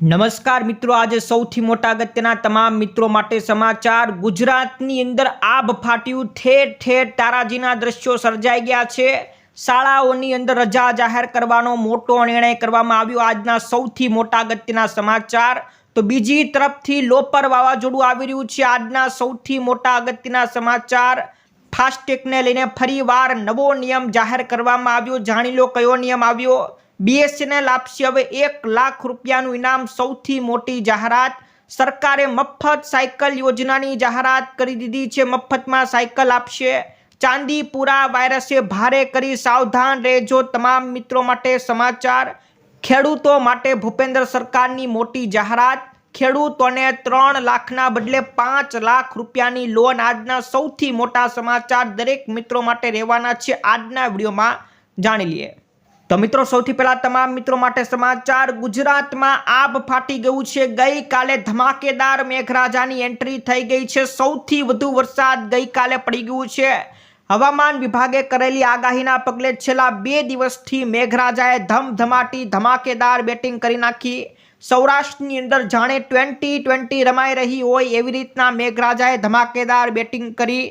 નમસ્કાર મિત્રો, આજે સૌથી મોટા અગત્યના તમામ મિત્રો માટે સમાચાર. ગુજરાતની અંદર આબ ફાટ્યું, ઠેર ઠેર તારાજીના દ્રશ્યો સર્જાઈ ગયા છે. શાળાઓની અંદર રજા જાહેર કરવાનો મોટો નિર્ણય કરવામાં આવ્યો. આજના સૌથી મોટા અગત્યના સમાચાર. તો બીજી તરફથી લોપર વાવાઝોડું આવી રહ્યું છે. આજના સૌથી મોટા અગત્યના સમાચાર. ફાસ્ટેગને લઈને ફરીવાર નવો નિયમ જાહેર કરવામાં આવ્યો. જાણી લો કયો નિયમ આવ્યો? બીએસએનએલ આપશે હવે એક લાખ રૂપિયાનું ઇનામ સૌથી મોટી જાહેરાત. સરકારે મફત સાયકલ યોજનાની જાહેરાત કરી દીધી છે. મફતમાં સાયકલ આપશે. ચાંદીપુરા વાયરસે ભારે કરી સાવધાન રહેજો તમામ મિત્રો માટે સમાચાર. ખેડૂતો માટે ભૂપેન્દ્ર સરકારની મોટી જાહેરાત. ખેડૂતોને ત્રણ લાખના બદલે પાંચ લાખ રૂપિયાની લોન આજના સૌથી મોટા સમાચાર દરેક મિત્રો માટે રહેવાના છે. આજના વિડીયોમાં જાણી લઈએ. તો મિત્રો, સૌથી પહેલા તમામ મિત્રો માટે સમાચાર. ગુજરાતમાં આબ ફાટી ગયું છે. ગઈકાલે ધમાકેદાર મેઘરાજાની એન્ટ્રી થઈ ગઈ છે. સૌથી વધુ વરસાદ ગઈકાલે પડી ગયું છે. હવામાન વિભાગે કરેલી આગાહીના પગલે છેલ્લા બે દિવસથી મેઘરાજાએ ધમધમાટી, ધમાકેદાર બેટિંગ કરી નાખી. સૌરાષ્ટ્રની અંદર જાણે ટ્વેન્ટી ટ્વેન્ટી રમાઈ રહી હોય એવી રીતના મેઘરાજાએ ધમાકેદાર બેટિંગ કરી.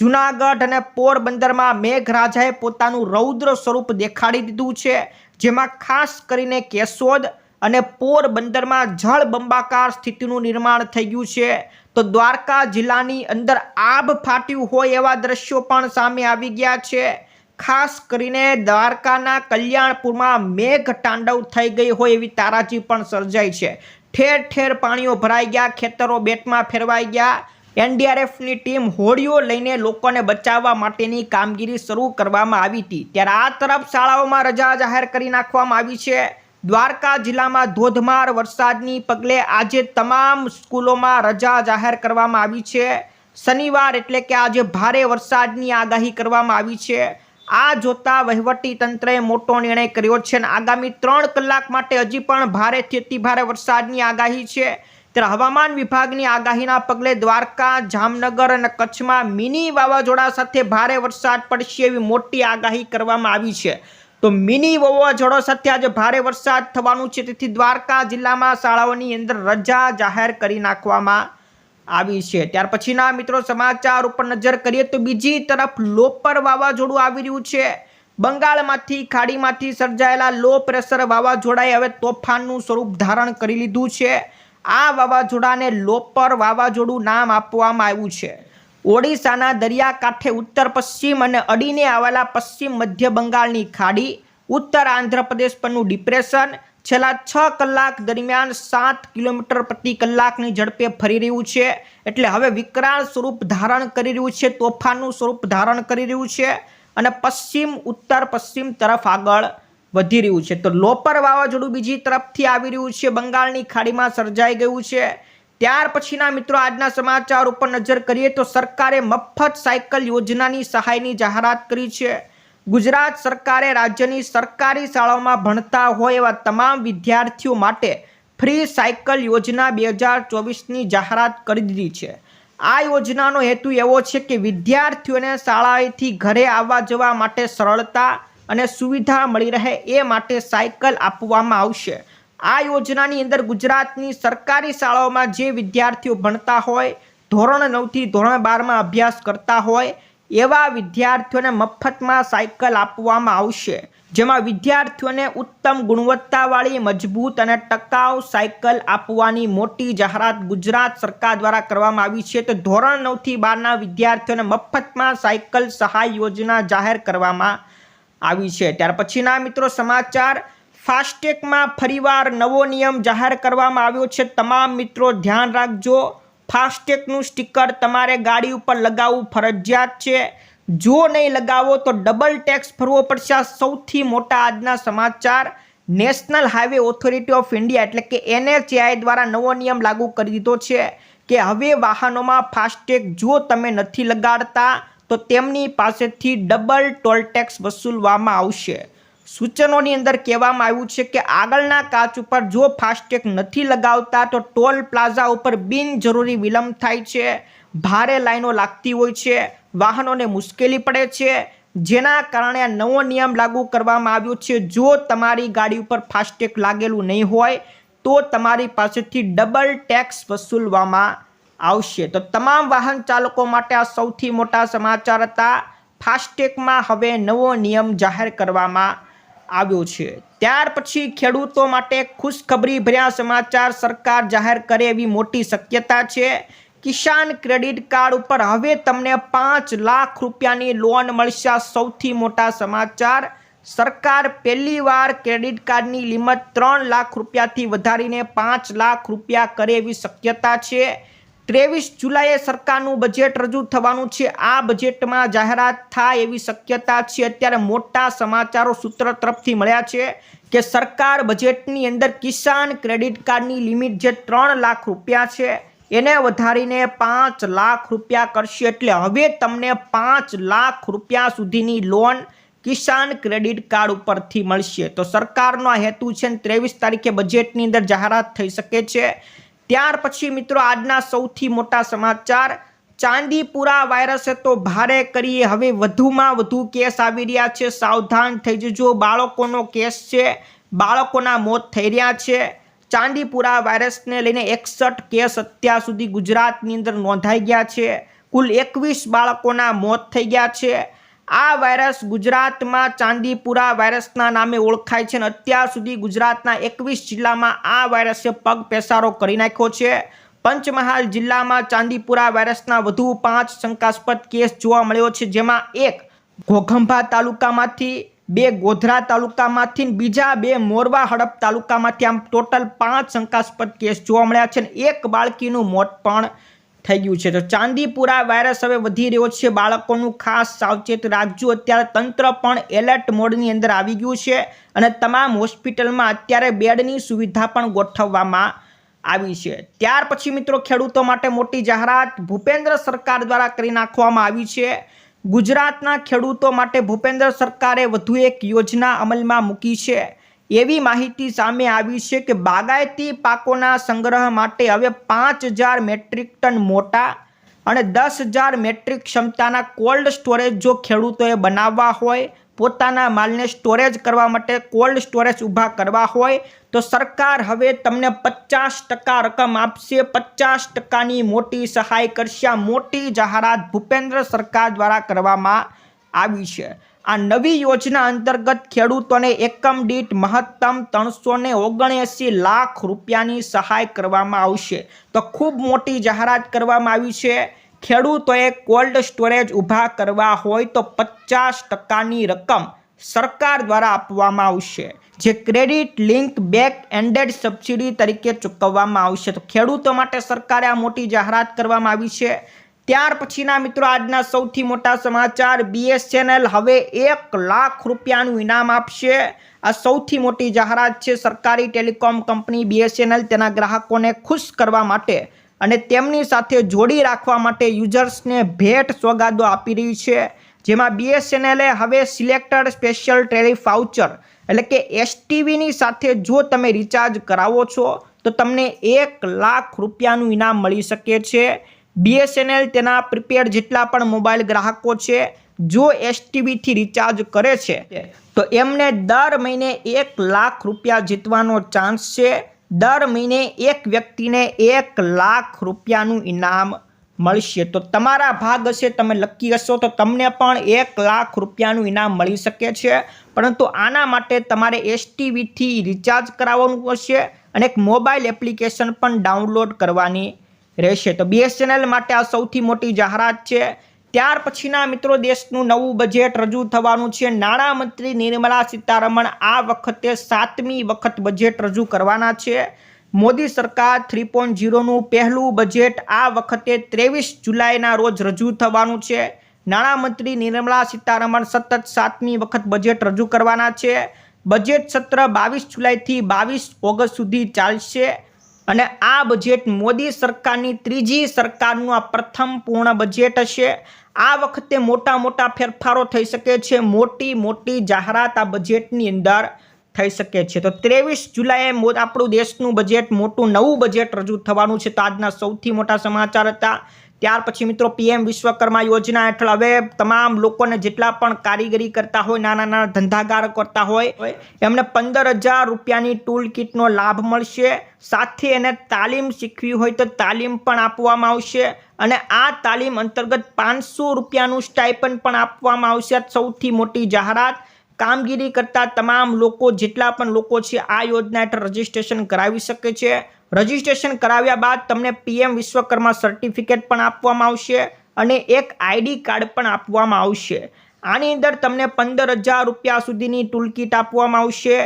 જુનાગઢ અને પોરબંદરમાં મેઘરાજાએ પોતાનું રૌદ્ર સ્વરૂપ દેખાડી દીધું છે, જેમાં ખાસ કરીને કેશોદ અને પોરબંદરમાં જળ બંબાકાર સ્થિતિનું નિર્માણ થઈ ગયું છે. તો દ્વારકા જિલ્લાની અંદર આબ ફાટ્યું હોય એવા દ્રશ્યો પણ સામે આવી ગયા છે. ખાસ કરીને દ્વારકાના કલ્યાણપુરમાં મેઘ તાંડવ થઈ ગઈ હોય એવી તારાજી પણ સર્જાઈ છે. ઠેર ઠેર પાણીઓ ભરાઈ ગયા, ખેતરો બેટમાં ફેરવાઈ ગયા એનડીઆરએફની ટીમ હોડીઓ લઈને લોકોને બચાવવા માટેની કામગીરી શરૂ કરવામાં આવી હતી. ત્યારે આ તરફ શાળાઓમાં રજા જાહેર કરી નાખવામાં આવી છે. દ્વારકા જિલ્લામાં ધોધમાર વરસાદની પગલે આજે તમામ સ્કૂલોમાં રજા જાહેર કરવામાં આવી છે. શનિવાર એટલે કે આજે ભારે વરસાદની આગાહી કરવામાં આવી છે. આ જોતા વહીવટી તંત્રએ મોટો નિર્ણય કર્યો છે અને આગામી ત્રણ કલાક માટે હજી પણ ભારેથી અતિ ભારે વરસાદની આગાહી છે. ત્યારે હવામાન વિભાગની આગાહીના પગલે દ્વારકા, જામનગર અને કચ્છમાં મિની વાવાઝોડા સાથે ભારે વરસાદ પડશે એવી મોટી આગાહી કરવામાં આવી છે. તો મિની વાવાઝોડા સાથે આજે ભારે વરસાદ થવાનું છે. તેથી દ્વારકા જિલ્લામાં શાળાઓની અંદર રજા જાહેર કરી નાખવામાં આવી છે. ત્યાર પછીના મિત્રો સમાચાર ઉપર નજર કરીએ તો બીજી તરફ લોપર વાવાઝોડું આવી રહ્યું છે. બંગાળમાંથી ખાડીમાંથી સર્જાયેલા લો પ્રેશર વાવાઝોડાએ હવે તોફાનનું સ્વરૂપ ધારણ કરી લીધું છે. આ વાવાઝોડાને લોપર વાવાઝોડું નામ આપવામાં આવ્યું છે. ઓડિશાના દરિયાકાંઠે ઉત્તર પશ્ચિમ અને અડીને આવેલા પશ્ચિમ મધ્ય બંગાળની ખાડી, ઉત્તર આંધ્રપ્રદેશ પરનું ડિપ્રેશન, છેલ્લા છ કલાક દરમિયાન સાત કિલોમીટર પ્રતિ કલાકની ઝડપે ફરી રહ્યું છે. એટલે હવે વિકરાળ સ્વરૂપ ધારણ કરી રહ્યું છે, તોફાનનું સ્વરૂપ ધારણ કરી રહ્યું છે અને પશ્ચિમ, ઉત્તર પશ્ચિમ તરફ આગળ. વધી રહ્યું છે. તો લોપર વાવાઝોડું બીજી તરફથી આવી રહ્યું છે. બંગાળની ખાડીમાં સર્જાઈ ગયું છે. ત્યાર પછીના મિત્રો આજના સમાચાર ઉપર નજર કરીએ તો સરકારે મફત સાયકલ યોજનાની સહાયની જાહેરાત કરી છે. ગુજરાત સરકારે રાજ્યની સરકારી શાળાઓમાં ભણતા હોય એવા તમામ વિદ્યાર્થીઓ માટે ફ્રી સાયકલ યોજના બે હજાર ચોવીસની જાહેરાત કરી દીધી છે. આ યોજનાનો હેતુ એવો છે કે વિદ્યાર્થીઓને શાળાએથી ઘરે આવવા જવા માટે સરળતા અને સુવિધા મળી રહે એ માટે સાયકલ આપવામાં આવશે. આ યોજનાની અંદર ગુજરાતની સરકારી શાળાઓમાં જે વિદ્યાર્થીઓ ભણતા હોય, ધોરણ નવથી ધોરણ બારમાં અભ્યાસ કરતા હોય, એવા વિદ્યાર્થીઓને મફતમાં સાયકલ આપવામાં આવશે, જેમાં વિદ્યાર્થીઓને ઉત્તમ ગુણવત્તાવાળી, મજબૂત અને ટકાઉ સાયકલ આપવાની મોટી જાહેરાત ગુજરાત સરકાર દ્વારા કરવામાં આવી છે. તો ધોરણ નવથી બારના વિદ્યાર્થીઓને મફતમાં સાયકલ સહાય યોજના જાહેર કરવામાં આવી છે. ત્યાર પછીના મિત્રો સમાચાર, ફાસ્ટેગમાં ફરીવાર નવો નિયમ જાહેર કરવામાં આવ્યો છે. તમામ મિત્રો ધ્યાન રાખજો. ફાસ્ટેગનું સ્ટીકર તમારે ગાડી ઉપર લગાવવું ફરજિયાત છે. જો નહીં લગાવો તો ડબલ ટેક્સ ભરવો પડશે. આ સૌથી મોટા આજના સમાચાર. National highway authority of India એટલે કે એનએચએઆઈ દ્વારા નવો નિયમ લાગુ કરી દીધો છે કે હવે વાહનોમાં ફાસ્ટેગ જો તમે નથી લગાડતા તો તેમની પાસેથી ડબલ ટોલ ટેક્સ વસૂલવામાં આવશે. સૂચનોની અંદર કહેવામાં આવ્યું છે કે આગળના કાચ ઉપર જો ફાસ્ટેગ નથી લગાવતા, તો ટોલ પ્લાઝા ઉપર બિનજરૂરી વિલંબ થાય છે. ભારે લાઈનો લાગતી હોય છે. વાહનોને મુશ્કેલી પડે છે. જેના કારણે નવો નિયમ લાગુ કરવામાં આવ્યો છે. જો તમારી ગાડી ઉપર ફાસ્ટેગ લાગેલું નહીં હોય, તો તમારી પાસેથી ડબલ ટેક્સ વસૂલવામાં આવશે. તો તમામ વાહન ચાલકો માટે આ સૌથી મોટા સમાચાર હતા. ફાસ્ટેગમાં હવે નવો નિયમ જાહેર કરવામાં આવ્યો છે. ત્યાર પછી ખેડૂતો માટે ખુશખબરી ભર્યા સમાચાર સરકાર જાહેર કરે એવી મોટી શક્યતા છે. કિસાન ક્રેડિટ કાર્ડ ઉપર હવે તમને પાંચ લાખ રૂપિયાની લોન મળશે સૌથી મોટા સમાચાર. સરકાર પહેલીવાર ક્રેડિટ કાર્ડની લિમિટ ત્રણ લાખ રૂપિયાથી વધારીને પાંચ લાખ રૂપિયા કરે એવી શક્યતા છે. ત્રેવીસ જુલાઈએ સરકારનું બજેટ રજૂ થવાનું છે. આ બજેટમાં જાહેરાત થાય એવી શક્યતા છે. અત્યારે મોટા સમાચારો સૂત્ર તરફથી મળ્યા છે કે સરકાર બજેટની અંદર કિસાન ક્રેડિટ કાર્ડની લિમિટ જે ત્રણ લાખ રૂપિયા છે, એને વધારીને પાંચ લાખ રૂપિયા કરશે. એટલે હવે તમને પાંચ લાખ રૂપિયા સુધીની લોન કિસાન ક્રેડિટ કાર્ડ ઉપરથી મળશે. તો સરકારનો હેતુ છે ત્રેવીસ તારીખે બજેટની અંદર જાહેરાત થઈ શકે છે. ત્યાર પછી મિત્રો આજના સૌથી મોટા સમાચાર. ચાંદીપુરા વાયરસે તો ભારે કરીએ, હવે વધુમાં વધુ કેસ આવી રહ્યા છે. સાવધાન થઈ જજો, બાળકોનો કેસ છે, બાળકોના મોત થઈ રહ્યા છે. ચાંદીપુરા વાયરસને લઈને એકસઠ કેસ અત્યાર સુધી ગુજરાતની અંદર નોંધાઈ ગયા છે. કુલ એકવીસ બાળકોના મોત થઈ ગયા છે. આ વાયરસ ગુજરાતમાં ચાંદીપુરા વાયરસના નામે ઓળખાય છે અને અત્યાર સુધી ગુજરાતના એકવીસ જિલ્લામાં આ વાયરસે પગ પેસારો કરી નાખ્યો છે. પંચમહાલ જિલ્લામાં ચાંદીપુરા વાયરસના વધુ પાંચ શંકાસ્પદ કેસ જોવા મળ્યો છે, જેમાં એક ઘોઘંભા તાલુકામાંથી, બે ગોધરા તાલુકામાંથી બીજા બે મોરવા હડપ તાલુકામાંથી આમ ટોટલ પાંચ શંકાસ્પદ કેસ જોવા મળ્યા છે અને એક બાળકીનું મોત પણ થઈ ગયું છે. તો ચાંદીપુરા વાયરસ હવે વધી રહ્યો છે. બાળકોનું ખાસ સાવચેત રાખજો. અત્યારે તંત્ર પણ એલર્ટ મોડની અંદર આવી ગયું છે અને તમામ હોસ્પિટલમાં અત્યારે બેડની સુવિધા પણ ગોઠવવામાં આવી છે. ત્યાર પછી મિત્રો ખેડૂતો માટે મોટી જાહેરાત ભૂપેન્દ્ર સરકાર દ્વારા કરી નાખવામાં આવી છે. ગુજરાતના ખેડૂતો માટે ભૂપેન્દ્ર સરકારે વધુ એક યોજના અમલમાં મૂકી છે. એવી માહિતી સામે આવી છે કે બાગાયતી પાકોના સંગ્રહ માટે હવે પાંચ હજાર મેટ્રિક ટન મોટા અને દસ હજાર મેટ્રિક ક્ષમતાના કોલ્ડ સ્ટોરેજ જો ખેડૂતોએ બનાવવા હોય, પોતાના માલને સ્ટોરેજ કરવા માટે કોલ્ડ સ્ટોરેજ ઊભા કરવા હોય, તો સરકાર હવે તમને પચાસ ટકા રકમ આપશે. પચાસ ટકાની મોટી સહાય કરશે. મોટી જાહેરાત ભૂપેન્દ્ર સરકાર દ્વારા કરવામાં આવી છે. આ નવી યોજના અંતર્ગત ખેડૂતોને એકમ દીઠ મહત્તમ ત્રણસો ને ઓગણએંસી લાખ રૂપિયાની સહાય કરવામાં આવશે. તો ખૂબ મોટી જાહેરાત કરવામાં આવી છે. ખેડૂતોએ કોલ્ડ સ્ટોરેજ ઊભા કરવા હોય તો પચાસ ટકાની રકમ સરકાર દ્વારા આપવામાં આવશે, જે credit link back ended subsidy તરીકે ચૂકવવામાં આવશે. તો ખેડૂતો માટે સરકારે આ મોટી જાહેરાત કરવામાં આવી છે. ત્યાર પછીના મિત્રો આજના સૌથી મોટા સમાચાર બીએસએનએલ હવે એક લાખ રૂપિયાનું ઇનામ આપશે. આ સૌથી મોટી જાહેરાત છે સરકારી ટેલિકોમ કંપની બીએસએનએલ તેના ગ્રાહકોને ખુશ કરવા માટે અને તેમની સાથે જોડી રાખવા માટે યુઝર્સને ભેટ સોગાદો આપી રહી છે. જેમાં બીએસએનએલે હવે સિલેક્ટેડ સ્પેશિયલ ટેરિફ વાઉચર એટલે કે એસટીવીની સાથે જો તમે રિચાર્જ કરાવો છો તો તમને એક લાખ રૂપિયાનું ઇનામ મળી શકે છે. બીએસએનએલ તેના પ્રીપેડ જેટલા પણ મોબાઈલ ગ્રાહકો છે, જો એસટીવીથી રિચાર્જ કરે છે, તો એમને દર મહિને એક લાખ રૂપિયા જીતવાનો ચાન્સ છે. દર મહિને એક વ્યક્તિને એક લાખ રૂપિયાનું ઇનામ મળશે. તો તમારા ભાગ હશે, તમે લકી હશો, તો તમને પણ એક લાખ રૂપિયાનું ઇનામ મળી શકે છે. પરંતુ આના માટે તમારે એસટીવીથી રિચાર્જ કરાવવાનું હશે અને એક મોબાઈલ એપ્લિકેશન પણ ડાઉનલોડ કરવાની રહેશે. તો બીએસએનએલ માટે આ સૌથી મોટી જાહેરાત છે. ત્યાર પછીના મિત્રો, દેશનું નવું બજેટ રજૂ થવાનું છે. નાણામંત્રી નિર્મલા સીતારમણ આ વખતે સાતમી વખત બજેટ રજૂ કરવાના છે. મોદી સરકાર થ્રી પોઈન્ટ ઝીરોનું પહેલું બજેટ આ વખતે ત્રેવીસ જુલાઈના રોજ રજૂ થવાનું છે. નાણામંત્રી નિર્મલા સીતારમણ સતત સાતમી વખત બજેટ રજૂ કરવાના છે. બજેટ સત્ર બાવીસ જુલાઈથી બાવીસ ઓગસ્ટ સુધી ચાલશે. અને આ બજેટ મોદી સરકારની ત્રીજી સરકારનું આ પ્રથમ પૂર્ણ બજેટ હશે. આ વખતે મોટા મોટા ફેરફારો થઈ શકે છે. મોટી મોટી જાહેરાત આ બજેટની અંદર થઈ શકે છે. તો ત્રેવીસ જુલાઈએ આપણું દેશનું બજેટ મોટું નવું બજેટ રજૂ થવાનું છે. તો આજના સૌથી મોટા સમાચાર હતા. ત્યાર પછી મિત્રો પીએમ વિશ્વકર્મા યોજના હેઠળ હવે તમામ લોકોને જેટલા પણ કારીગરી કરતા હોય, નાના નાના ધંધાગાર કરતા હોય, એમને પંદર હજાર રૂપિયાની ટૂલ કિટનો લાભ મળશે. સાથે એને તાલીમ શીખવી હોય તો તાલીમ પણ આપવામાં આવશે અને આ તાલીમ અંતર્ગત પાંચસો રૂપિયાનું સ્ટાઇપન પણ આપવામાં આવશે. સૌથી મોટી જાહેરાત. કામગીરી કરતા તમામ લોકો, જેટલા પણ લોકો છે, આ યોજના હેઠળ રજીસ્ટ્રેશન કરાવી શકે છે. રજીસ્ટ્રેશન કરાવ્યા બાદ તમને પીએમ વિશ્વકર્મા સર્ટિફિકેટ પણ આપવામાં આવશે અને એક આઈડી કાર્ડ પણ આપવામાં આવશે. આની અંદર તમને પંદર હજાર રૂપિયા સુધીની ટૂલકીટ આપવામાં આવશે.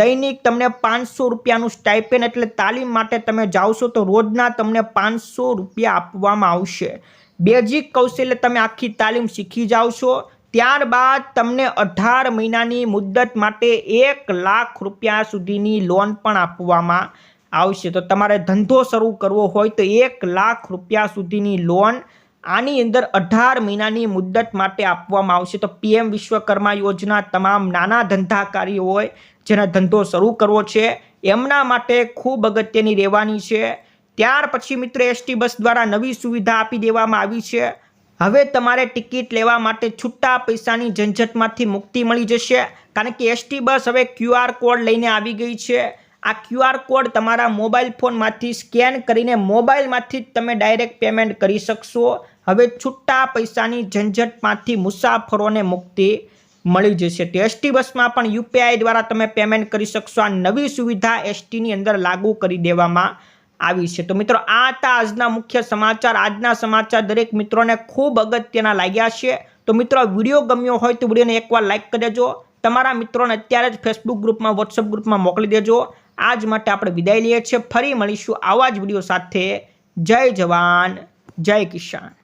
દૈનિક તમને પાંચસો રૂપિયાનું સ્ટાઇપેન એટલે તાલીમ માટે તમે જાવશો તો રોજના તમને પાંચસો રૂપિયા આપવામાં આવશે. બેઝિક કૌશલ્ય તમે આખી તાલીમ શીખી જાઓ છો. ત્યારબાદ તમને અઢાર મહિનાની મુદ્દત માટે એક લાખ રૂપિયા સુધીની લોન પણ આપવામાં આવશે. તો તમારે ધંધો શરૂ કરવો હોય તો એક લાખ રૂપિયા સુધીની લોન આની અંદર અઢાર મહિનાની મુદ્દત માટે આપવામાં આવશે. તો પીએમ વિશ્વકર્મા યોજના તમામ નાના ધંધાકારીઓ હોય, જેને ધંધો શરૂ કરવો છે, એમના માટે ખૂબ અગત્યની રહેવાની છે. ત્યાર પછી મિત્રો એસટી બસ દ્વારા નવી સુવિધા આપી દેવામાં આવી છે. હવે તમારે ટિકિટ લેવા માટે છૂટા પૈસાની ઝંઝટમાંથી મુક્તિ મળી જશે. કારણ કે એસટી બસ હવે ક્યુઆર કોડ લઈને આવી ગઈ છે. આ ક્યુઆર કોડ તમારા મોબાઈલ ફોનમાંથી સ્કેન કરીને મોબાઈલમાંથી જ તમે ડાયરેક્ટ પેમેન્ટ કરી શકશો. હવે છૂટા પૈસાની ઝંઝટમાંથી મુસાફરોને મુક્તિ મળી જશે. તો એસટી બસમાં પણ યુપીઆઈ દ્વારા તમે પેમેન્ટ કરી શકશો. આ નવી સુવિધા એસટીની અંદર લાગુ કરી દેવામાં આવી છે. તો મિત્રો, આ હતા આજના મુખ્ય સમાચાર. આજના સમાચાર દરેક મિત્રોને ખૂબ અગત્યના લાગ્યા છે. તો મિત્રો વીડિયો ગમ્યો હોય તો વિડીયોને એકવાર લાઇક કરી દેજો. તમારા મિત્રોને અત્યારે જ ફેસબુક ગ્રુપમાં વોટ્સઅપ ગ્રુપમાં મોકલી દેજો. આજ માટે આપણે વિદાય લઈએ છીએ. ફરી મળીશું આવા જ વીડિયો સાથે. જય જવાન, જય કિસાન.